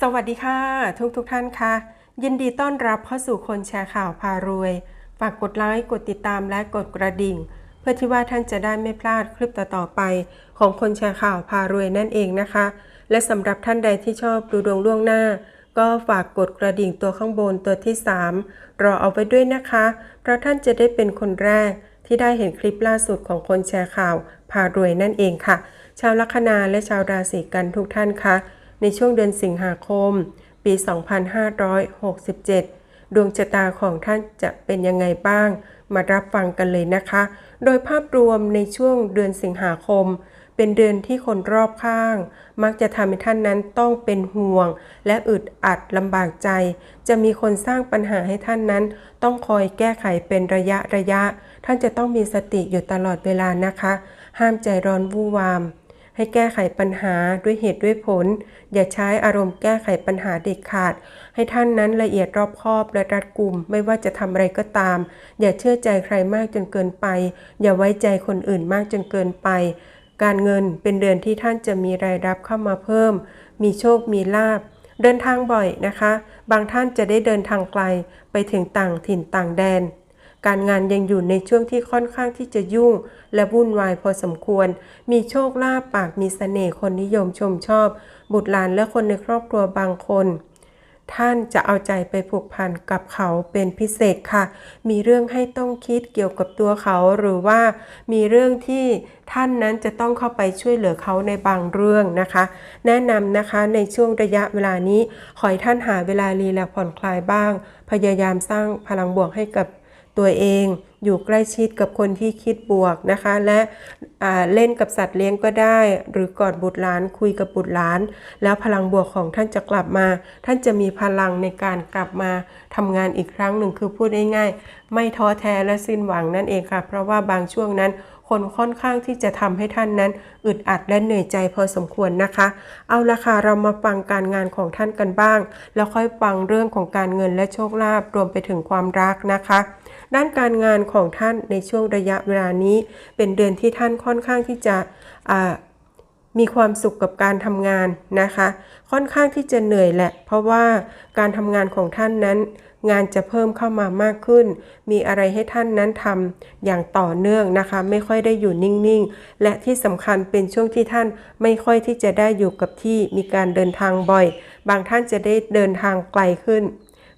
สวัสดีค่ะ ทุกทุกท่านค่ะ ยินดีต้อนรับเข้าสู่คนแชร์ข่าวพารวย ฝากกดไลค์กดติดตามและกดกระดิ่ง เพื่อที่ว่าท่านจะได้ไม่พลาดคลิปต่อๆไป ของคนแชร์ข่าวพารวยนั่นเองนะคะ และสำหรับท่านใดที่ชอบดูดวงล่วงหน้า ก็ฝากกดกระดิ่งตัวข้างบนตัวที่ 3 รอเอาไว้ด้วยนะคะ เพราะท่านจะได้เป็นคนแรกที่ได้เห็นคลิปล่าสุดของคนแชร์ข่าวพารวยนั่นเองค่ะ ชาวลัคนาและชาวราศีกันทุกท่านค่ะ ในช่วงเดือนสิงหาคม ปี 2567 ดวงชะตาของท่านจะเป็นยังไงบ้าง มารับฟังกันเลยนะคะ โดยภาพรวมในช่วงเดือนสิงหาคม เป็นเดือนที่คนรอบข้าง มักจะทำให้ท่านนั้นต้องเป็นห่วง และอึดอัดลำบากใจ จะมีคนสร้างปัญหาให้ท่านนั้น ต้องคอยแก้ไขเป็นระยะระยะ ท่านจะต้องมีสติอยู่ตลอดเวลานะคะ ห้ามใจร้อนวู่วาม ให้แก้ไขปัญหาด้วยเหตุด้วยผล อย่าใช้อารมณ์แก้ไขปัญหาเด็ดขาด ให้ท่านนั้นละเอียดรอบคอบและรัดกุม ไม่ว่าจะทำอะไรก็ตาม อย่าเชื่อใจใครมากจนเกินไป อย่าไว้ใจคนอื่นมากจนเกินไป การเงินเป็นเดือนที่ท่านจะมีรายรับเข้ามาเพิ่ม มีโชคมีลาบเดินทางบ่อยนะคะ บางท่านจะได้เดินทางไกลไปถึงต่างถิ่นต่างแดน การงานยังอยู่ในช่วงที่ค่อนข้างที่จะยุ่ง และวุ่นวายพอสมควร มีโชคลาภปากมีเสน่ห์คนนิยมชมชอบ บุตรหลานและคนในครอบครัวบางคนท่านจะเอาใจไปผูกพันกับเขาเป็นพิเศษค่ะ มีเรื่องให้ต้องคิดเกี่ยวกับตัวเขาหรือว่ามีเรื่องที่ท่านนั้นจะต้องเข้าไปช่วยเหลือเขาในบางเรื่องนะคะ แนะนำนะคะในช่วงระยะเวลานี้ ขอให้ท่านหาเวลารีแลกผ่อนคลายบ้าง พยายามสร้างพลังบวกให้กับ ตัวเอง อยู่ใกล้ชิดกับคนที่คิดบวกนะคะ และเล่นกับสัตว์เลี้ยงก็ได้ หรือกอดบุตรหลานคุยกับบุตรหลาน แล้วพลังบวกของท่านจะกลับมา ท่านจะมีพลังในการกลับมาทำงานอีกครั้งหนึ่งคือพูดง่ายๆไม่ท้อแท้และสิ้นหวังนั่นเองค่ะ เพราะว่าบางช่วงนั้น คนค่อนข้างที่จะทำให้ท่านนั้น อึดอัดและเหนื่อยใจพอสมควรนะคะ เอาละค่ะเรามาฟังการงานของท่านกันบ้าง แล้วค่อยฟังเรื่องของการเงินและโชคลาภรวมไปถึงความรักนะคะ ด้านการงานของท่านในช่วงระยะเวลานี้ เป็นเดือนที่ท่านค่อนข้างที่จะมีความสุขกับการทำงานนะคะ ค่อนข้างที่จะเหนื่อยแหละ เพราะว่าการทำงานของท่านนั้น งานจะเพิ่มเข้ามามากขึ้น มีอะไรให้ท่านนั้นทำอย่างต่อเนื่องนะคะ ไม่ค่อยได้อยู่นิ่งๆ และที่สำคัญเป็นช่วงที่ท่านไม่ค่อยที่จะได้อยู่กับที่มีการเดินทางบ่อย บางท่านจะได้เดินทางไกลขึ้น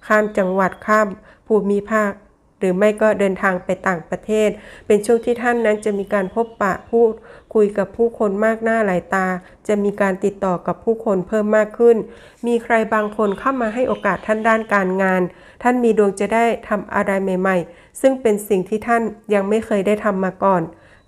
ข้ามจังหวัดข้ามภูมิภาคหรือไม่ก็เดินทางไปต่างประเทศ เป็นช่วงที่ท่านนั้นจะมีการพบปะพูด คุยกับผู้คนมากหน้าหลายตา จะมีการติดต่อกับผู้คนเพิ่มมากขึ้น มีใครบางคนเข้ามาให้โอกาสท่านด้านการงาน ท่านมีดวงจะได้ทำอะไรใหม่ ๆ ซึ่งเป็นสิ่งที่ท่านยังไม่เคยได้ทำมาก่อน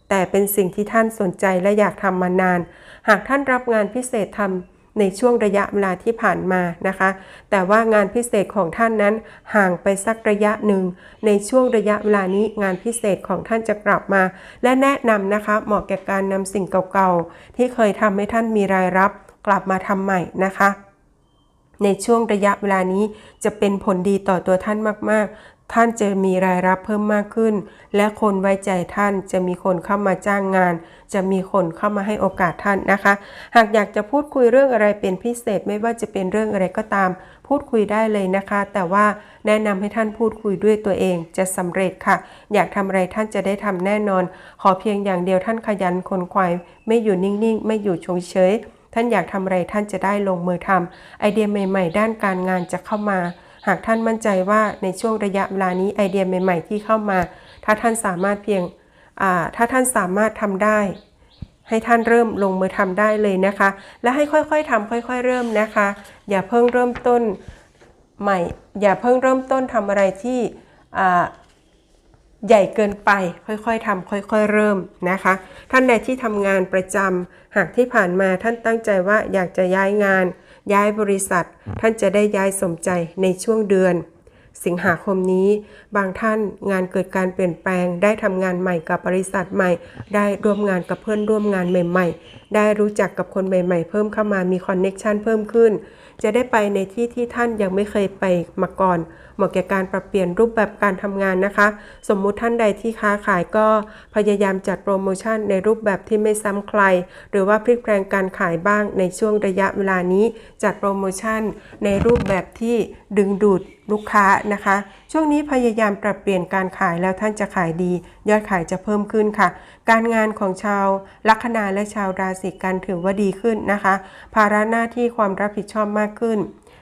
แต่เป็นสิ่งที่ท่านสนใจและอยากทำมานาน หากท่านรับงานพิเศษทำ ในช่วงระยะเวลาที่ผ่านมานะคะ แต่ว่างานพิเศษของท่านนั้นห่างไปสักระยะหนึ่ง ในช่วงระยะเวลานี้งานพิเศษของท่านจะกลับมา และแนะนำนะคะเหมาะแก่การนำสิ่งเก่าๆ ที่เคยทำให้ท่านมีรายรับ กลับมาทำใหม่นะคะในช่วงระยะเวลานี้จะเป็นผลดีต่อตัวท่านมาก ๆ ท่านจะมีรายรับเพิ่มมากขึ้น และคนไว้ใจท่านจะมีคนเข้ามาจ้างงาน จะมีคนเข้ามาให้โอกาสท่านนะคะ หากอยากจะพูดคุยเรื่องอะไรเป็นพิเศษไม่ว่าจะเป็นเรื่องอะไรก็ตาม พูดคุยได้เลยนะคะ แต่ว่าแนะนำให้ท่านพูดคุยด้วยตัวเองจะสำเร็จค่ะ อยากทำอะไรท่านจะได้ทำแน่นอน ขอเพียงอย่างเดียวท่านขยันคนควายไม่อยู่นิ่งๆ ไม่อยู่เฉยๆท่านอยากทำอะไรท่านจะได้ลงมือทำไอเดียใหม่ ๆ ด้านการงานจะเข้ามา หากท่านมั่นใจว่าในช่วงระยะเวลานี้ไอเดียใหม่ ๆ ที่เข้ามา ถ้าท่านสามารถเพียงถ้าท่านสามารถทำได้ ให้ท่านเริ่มลงมือทำได้เลยนะคะ และให้ค่อยๆทำค่อยๆ เริ่มนะคะ อย่าเพิ่งเริ่มต้นใหม่ อย่าเพิ่งเริ่มต้นทำอะไรที่ใหญ่เกินไปค่อยๆทำค่อยๆ เริ่มนะคะ ท่านใดที่ทำงานประจำหากที่ผ่านมาท่านตั้งใจว่าอยากจะย้ายงาน ย้ายบริษัท ท่านจะได้ย้ายสมใจในช่วงเดือน สิงหาคมนี้ บางท่านงานเกิดการเปลี่ยนแปลง ได้ทำงานใหม่กับบริษัทใหม่ ได้ร่วมงานกับเพื่อนร่วมงานใหม่ ๆ ได้รู้จักกับคนใหม่ ๆ เพิ่มเข้ามามีคอนเน็กชันเพิ่มขึ้น จะได้ไปในที่ที่ท่านยังไม่เคยไปมาก่อน เหมาะแก่การปรับเปลี่ยนรูปแบบการทำงานนะคะ สมมุติท่านใดที่ค้าขายก็พยายามจัดโปรโมชั่นในรูปแบบที่ไม่ซ้ำใคร หรือว่าพลิกแปลงการขายบ้างในช่วงระยะเวลานี้ จัดโปรโมชั่นในรูปแบบที่ดึงดูด ลูกค้านะคะ ช่วงนี้พยายามปรับเปลี่ยนการขายแล้วท่านจะขายดี ยอดขายจะเพิ่มขึ้นค่ะ การงานของชาวลัคนาและชาวราศีกันถือว่าดีขึ้นนะคะ ภาระหน้าที่ความรับผิดชอบมากขึ้น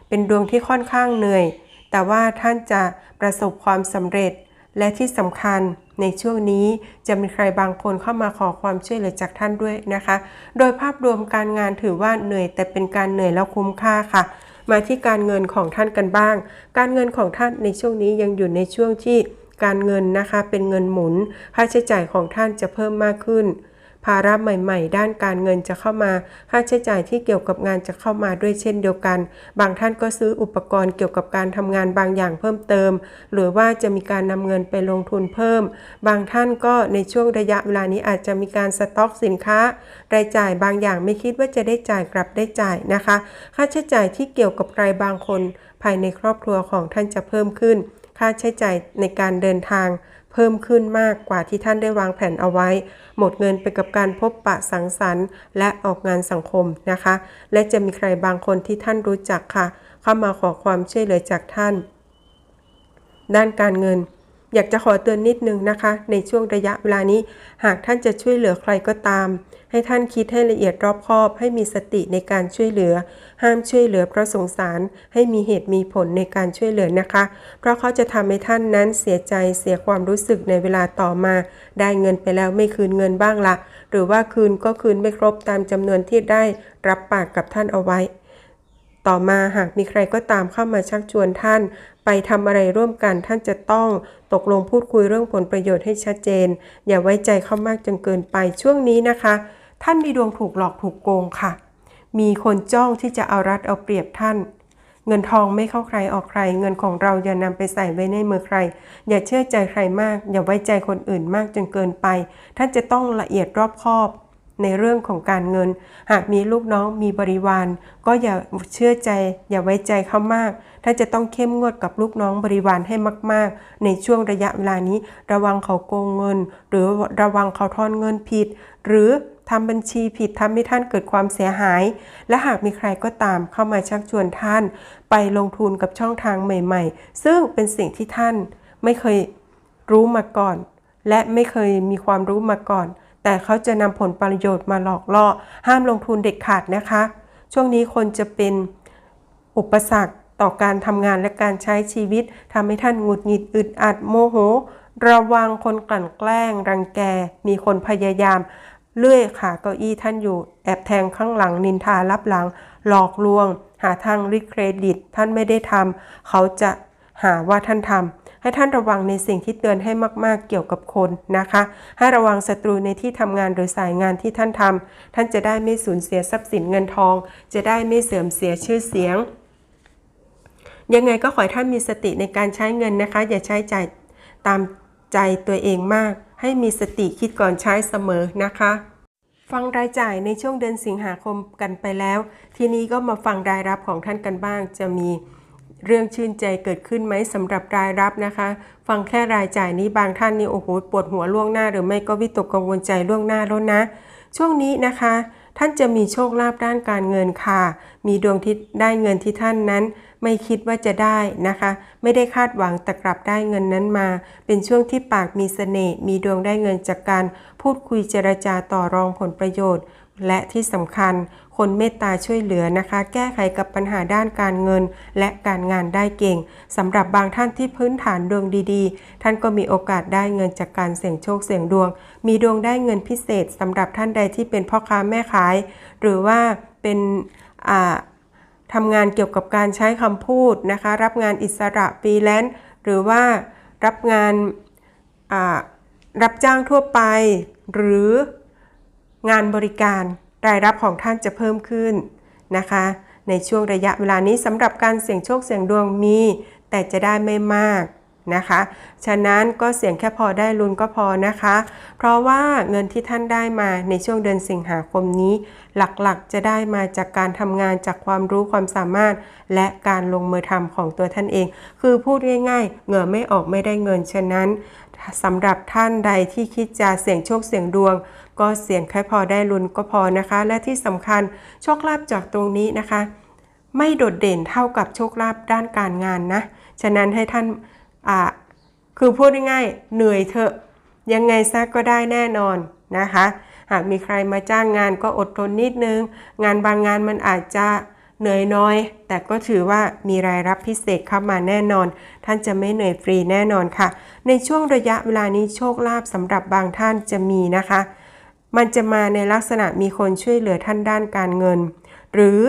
เป็นดวงที่ค่อนข้างเหนื่อย แต่ว่าท่านจะประสบความสำเร็จและที่สำคัญในช่วงนี้จะมีใครบางคนเข้ามาขอความช่วยเหลือจากท่านด้วยนะคะ โดยภาพรวมการงานถือว่าเหนื่อยแต่เป็นการเหนื่อยแล้วคุ้มค่าค่ะ มาที่การเงินของท่านกันบ้าง การเงินของท่านในช่วงนี้ยังอยู่ในช่วงที่การเงินนะคะเป็นเงินหมุน ค่าใช้จ่ายของท่านจะเพิ่มมากขึ้น ภาระใหม่ๆ ด้านการเงินจะเข้ามา ค่าใช้จ่ายที่เกี่ยวกับงานจะเข้ามาด้วยเช่นเดียวกัน บางท่านก็ซื้ออุปกรณ์เกี่ยวกับการทำงานบางอย่างเพิ่มเติม หรือว่าจะมีการนำเงินไปลงทุนเพิ่ม บางท่านก็ในช่วงระยะเวลานี้อาจจะมีการสต็อกสินค้ารายจ่ายบางอย่างไม่คิดว่าจะได้จ่ายกลับได้จ่ายนะคะ ค่าใช้จ่ายที่เกี่ยวกับใครบางคน ภายในครอบครัวของท่านจะเพิ่มขึ้น ค่าใช้จ่ายในการเดินทาง เพิ่มขึ้นมากกว่าที่ท่านได้วางแผนเอาไว้ หมดเงินไปกับการพบปะสังสรรค์ และออกงานสังคมนะคะ และจะมีใครบางคนที่ท่านรู้จักค่ะ เข้ามาขอความช่วยเหลือจากท่าน ด้านการเงิน อยากจะขอเตือนนิดนึงนะคะ ในช่วงระยะเวลานี้ หากท่านจะช่วยเหลือใครก็ตาม ให้ท่านคิดให้ละเอียดรอบคอบ ให้มีสติในการช่วยเหลือ ห้ามช่วยเหลือเพราะสงสาร ให้มีเหตุมีผลในการช่วยเหลือนะคะ เพราะเขาจะทำให้ท่านนั้นเสียใจเสียความรู้สึกในเวลาต่อมา ได้เงินไปแล้วไม่คืนเงินบ้างละหรือว่าคืนก็คืนไม่ครบตามจำนวนที่ได้รับปากกับท่านเอาไว้ ต่อมาหากมีใครก็ตามเข้ามาชักชวนท่าน ไปทำอะไรร่วมกันท่านจะต้องตกลงพูดคุยเรื่องผลประโยชน์ให้ชัดเจน อย่าไว้ใจเขามากจนเกินไปช่วงนี้นะคะ ท่านมีดวงถูกหลอกถูกโกงค่ะ มีคนจ้องที่จะเอารัดเอาเปรียบท่าน เงินทองไม่เข้าใครออกใคร เงินของเราอย่านำไปใส่ไว้ในมือใคร อย่าเชื่อใจใครมาก อย่าไว้ใจคนอื่นมากจนเกินไป ท่านจะต้องละเอียดรอบคอบ ในเรื่องของการเงิน หากมีลูกน้องมีบริวาร ก็อย่าเชื่อใจ อย่าไว้ใจเขามาก ถ้าจะต้องเข้มงวดกับลูกน้องบริวารให้มาก ๆ ในช่วงระยะเวลานี้ ระวังเขาโกงเงิน หรือระวังเขาทอนเงินผิด หรือทำบัญชีผิดทำให้ท่านเกิดความเสียหาย และหากมีใครก็ตามเข้ามาชักชวนท่าน ไปลงทุนกับช่องทางใหม่ ๆ ซึ่งเป็นสิ่งที่ท่านไม่เคยรู้มาก่อน และไม่เคยมีความรู้มาก่อน แต่เขาจะนำผลประโยชน์มาหลอกล่อ ห้ามลงทุนเด็ดขาดนะคะ ช่วงนี้คนจะเป็นอุปสรรคต่อการทำงานและการใช้ชีวิตทำให้ท่านหงุดหงิดอึดอัดโมโห ระวังคนกลั่นแกล้ง รังแก มีคนพยายาม เลื่อยขาเก้าอี้ท่านอยู่แอบแทงข้างหลังนินทารับหลัง หลอกลวง หาทางริเครดิต ท่านไม่ได้ทำเขาจะหาว่าท่านทำ ให้ท่านระวังในสิ่งที่เตือนให้มากๆเกี่ยวกับคนนะคะ ให้ระวังศัตรูในที่ทำงานหรือสายงานที่ท่านทำท่านจะได้ไม่สูญเสียทรัพย์สินเงินทอง จะได้ไม่เสื่อมเสียชื่อเสียง ยังไงก็ขอให้ท่านมีสติในการใช้เงินนะคะ อย่าใช้จ่ายตามใจตัวเองมาก ให้มีสติคิดก่อนใช้เสมอนะคะฟังรายจ่ายในช่วงเดือนสิงหาคมกันไปแล้ว ทีนี้ก็มาฟังรายรับของท่านกันบ้างจะมี เรื่องชื่นใจเกิดขึ้นไหมสำหรับรายรับนะคะ ฟังแค่รายจ่ายนี้บางท่านนี่โอ้โหปวดหัวล่วงหน้า หรือไม่ก็วิตกกังวลใจล่วงหน้าแล้วนะ ช่วงนี้นะคะ ท่านจะมีโชคลาภด้านการเงินค่ะ มีดวงที่ได้เงินที่ท่านนั้น ไม่คิดว่าจะได้นะคะ ไม่ได้คาดหวังแต่กลับได้เงินนั้นมา เป็นช่วงที่ปากมีเสน่ห์มีดวงได้เงินจากการพูดคุยเจรจาต่อรองผลประโยชน์ และที่สำคัญคนเมตตาช่วยเหลือนะคะ แก้ไขกับปัญหาด้านการเงินและการงานได้เก่งสำหรับบางท่านที่พื้นฐานดวงดีๆ ท่านก็มีโอกาสได้เงินจากการเสี่ยงโชคเสี่ยงดวง มีดวงได้เงินพิเศษสำหรับท่านใดที่เป็นพ่อค้าแม่ขาย หรือว่าเป็นทำงานเกี่ยวกับการใช้คำพูดนะคะ รับงานอิสระฟรีแลนซ์หรือว่ารับงานรับจ้างทั่วไป หรือ งานบริการรายรับของท่านจะเพิ่มขึ้นนะคะ ในช่วงระยะเวลานี้สำหรับการเสี่ยงโชคเสี่ยงดวงมี แต่จะได้ไม่มาก นะคะ ฉะนั้นก็เสี่ยงแค่พอได้ลุ้นก็พอนะคะ เพราะว่าเงินที่ท่านได้มาในช่วงเดือนสิงหาคมนี้ หลักๆจะได้มาจากการทำงานจากความรู้ความสามารถ และการลงมือทำของตัวท่านเอง คือพูดง่ายๆเหงื่อไม่ออกไม่ได้เงิน ฉะนั้นสำหรับท่านใดที่คิดจะเสี่ยงโชคเสี่ยงดวง ก็เสี่ยงแค่พอได้ลุ้นก็พอนะคะ และที่สำคัญโชคลาภจากตรงนี้นะคะ ไม่โดดเด่นเท่ากับโชคลาภด้านการงานนะ ฉะนั้นให้ท่าน อ่าคือพูดง่ายๆเหนื่อยเถอะ ยังไงซะก็ได้แน่นอนนะคะ หากมีใครมาจ้างงานก็อดทนนิดนึง งานบางงานมันอาจจะเหนื่อยน้อย แต่ก็ถือว่ามีรายรับพิเศษเข้ามาแน่นอน ท่านจะไม่เหนื่อยฟรีแน่นอนค่ะ ในช่วงระยะเวลานี้โชคลาภสำหรับบางท่านจะมีนะคะ มันจะมาในลักษณะมีคนช่วยเหลือท่านด้านการเงิน หรือ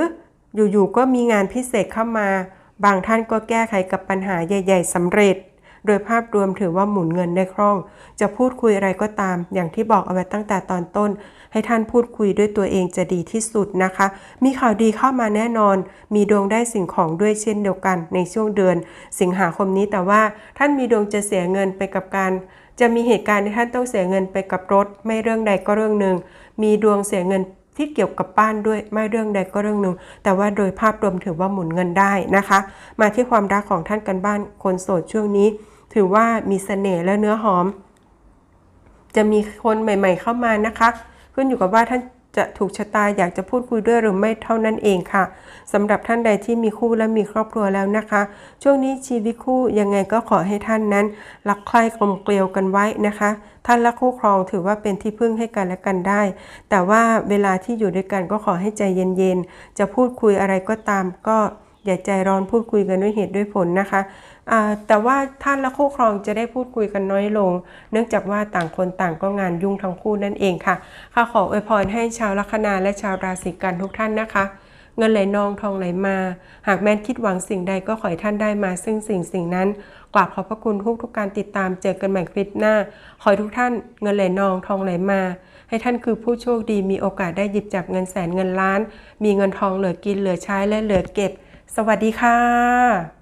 อยู่ๆก็มีงานพิเศษเข้ามา บางท่านก็แก้ไขกับปัญหาใหญ่ ๆสำเร็จ โดยภาพรวมถือว่าหมุนเงินได้คล่อง จะพูดคุยอะไรก็ตาม อย่างที่บอกเอาไว้ตั้งแต่ตอนต้น ให้ท่านพูดคุยด้วยตัวเองจะดีที่สุดนะคะ มีข่าวดีเข้ามาแน่นอน มีดวงได้สิ่งของด้วยเช่นเดียวกัน ในช่วงเดือน สิงหาคมนี้แต่ว่าท่านมีดวงจะเสียเงินไปกับการจะมีเหตุการณ์ที่ท่านต้องเสียเงินไปกับรถ ไม่เรื่องใดก็เรื่องหนึ่ง มีดวงเสียเงิน ที่เกี่ยวกับบ้านด้วยไม่เรื่องใดก็เรื่องหนึ่ง แต่ว่าโดยภาพรวมถือว่าหมุนเงินได้นะคะ มาที่ความรักของท่านกันบ้านคนโสดช่วงนี้ ถือว่ามีเสน่ห์และเนื้อหอม จะมีคนใหม่ ๆ เข้ามานะคะ ขึ้นอยู่กับว่าท่าน จะถูกชะตาอยากจะพูดคุยด้วยหรือไม่เท่านั้นเองค่ะสำหรับท่านใดที่มีคู่และมีครอบครัวแล้วนะคะ ช่วงนี้ชีวิตคู่ยังไงก็ขอให้ท่านนั้นรักใคร่กลมเกลียวกันไว้นะคะ ท่านและคู่ครองถือว่าเป็นที่พึ่งให้กันและกันได้ แต่ว่าเวลาที่อยู่ด้วยกันก็ขอให้ใจเย็นๆจะพูดคุยอะไรก็ตามก็ อย่าใจร้อนพูดคุยกันด้วยเหตุด้วยผลนะคะแต่ว่าท่านและคู่ครองจะได้พูดคุยกันน้อยลง เนื่องจากว่าต่างคนต่างก็งานยุ่งทั้งคู่นั่นเองค่ะค่ะขออวยพรให้ชาวลัคนาและชาวราศีกันทุกท่านนะคะ เงินไหลนองทองไหลมา หากแม้นคิดหวังสิ่งใดก็ขอให้ท่านได้มาซึ่งสิ่งสิ่งนั้นกราบขอบพระคุณทุกทุกการติดตามเจอกันใหม่คลิปหน้า ขอให้ทุกท่านเงินไหลนองทองไหลมา ให้ท่านคือผู้โชคดีมีโอกาสได้หยิบจับเงินแสนเงินล้าน มีเงินทองเหลือกินเหลือใช้และเหลือเก็บ สวัสดีค่ะ